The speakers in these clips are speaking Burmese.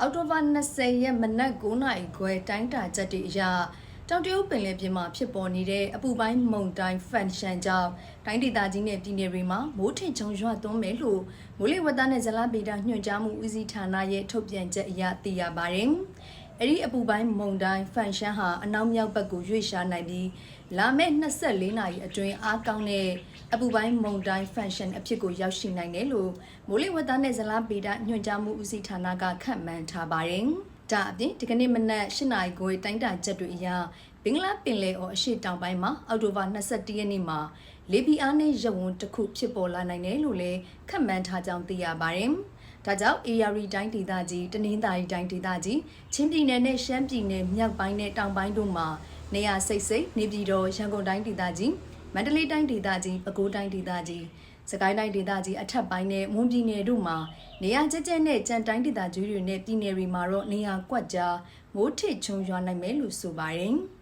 အောက်တိုဘာ20ရက်မနက်9:00နာရီခွဲတိုင်းတာချက်တွေအရတောင်တရုတ်ပင်လယ်ပြင်မှာဖြစ်ပေါ်နေတဲ့အပူပိုင်းမုန်တိုင်းဖန်ရှန်ကြောင့်တိုင်းဒေသကြီးနဲ့ပြည်နယ်တွေမှာမိုးထင်ချုံရွသွန်းမယ်လို့မိုးလေဝသနဲ့ဇလဗေဒညွှန်ကြားမှုဦးစီးဌာနရဲ့ထုတ်ပြန်ချက်အရသိရပါတယ်။ အဲ့ဒီအပူပိုင်းမုန်တိုင်းဖန်ရှန်ဟာအနောက်မြောက်ဘက်ကိုရွေ့ရှားနိုင်ပြီးလာမယ့်24နာရီအတွင်းအားကောင်းတဲ့အပူပိုင်းမုန်တိုင်းဖန်ရှန်အဖြစ်ကိုရောက်ရှိနိုင်တယ်လို့မိုးလေဝသနဲ့ဇလဗေဒညွှန်ကြားမှုဦးစီးဌာနကခန့်မှန်းထားပါတယ်။ဒါအပြင်ဒီကနေ့မနက်၈နာရီခွဲတိုင်းတာချက်တွေအရဘင်္ဂလားပင်လယ်အော်အရှေ့တောင်ပိုင်းမှာအောက်တိုဘာ22ရက်နေ့မှာလေပီအားနဲ့ရဝန်းတစ်ခုဖြစ်ပေါ်လာနိုင်တယ်လို့လည်းခန့်မှန်းထားကြောင်းသိရပါတယ်။ ဒါကြောင့် ARI တိုင်းဒေသကြီးတနင်္သာရီတိုင်းဒေသကြီးချင်းပြည်နယ်နဲ့ရှမ်းပြည်နယ်မြောက်ပိုင်းနဲ့တောင်ပိုင်းတို့မှာနေရာစိတ်စိတ်နေပြည်တော်ရန်ကုန်တိုင်းဒေသကြီးမန္တလေးတိုင်းဒေသကြီးပဲခူးတိုင်းဒေသကြီးစကိုင်းတိုင်းဒေသကြီးအထက်ပိုင်းနဲ့မွန်ပြည်နယ်တို့မှာနေရာကျကျနဲ့ကြံတိုင်းဒေသကြီးတွေနဲ့ပြည်နယ်တွေမှာတော့နေရာကွက်ကြားမိုးထစ်ချုံရွာနိုင်မယ်လို့ဆိုပါတယ်။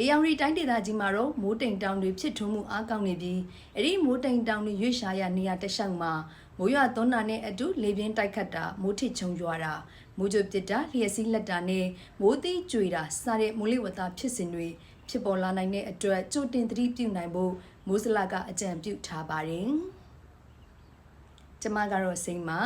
အေယောင်ရီတိုင်းဒေသကြီးမှာတော့မိုးတိမ်တောင်တွေဖြစ်ထွန်းမှုအားကောင်းနေပြီးအဲ့ဒီမိုးတိမ်တောင်တွေရွေ့ရှားရနေရာတစ်လျှောက်မှာမိုးရွာသွန်းတာနဲ့အတူလေပြင်းတိုက်ခတ်တာမိုးထစ်ချုံရွာတာမိုးကြိုပစ်တာလျှက်စီးလက်တာနဲ့မိုးသီးကြွေတာစတဲ့မိုးလေဝသဖြစ်စဉ်တွေဖြစ်ပေါ်လာနိုင်တဲ့အတွက်ကြိုတင်သတိပြုနိုင်ဖို့မိုးစလကအကြံပြုထားပါတယ်။ကျမကတော့စိမ့်ပါ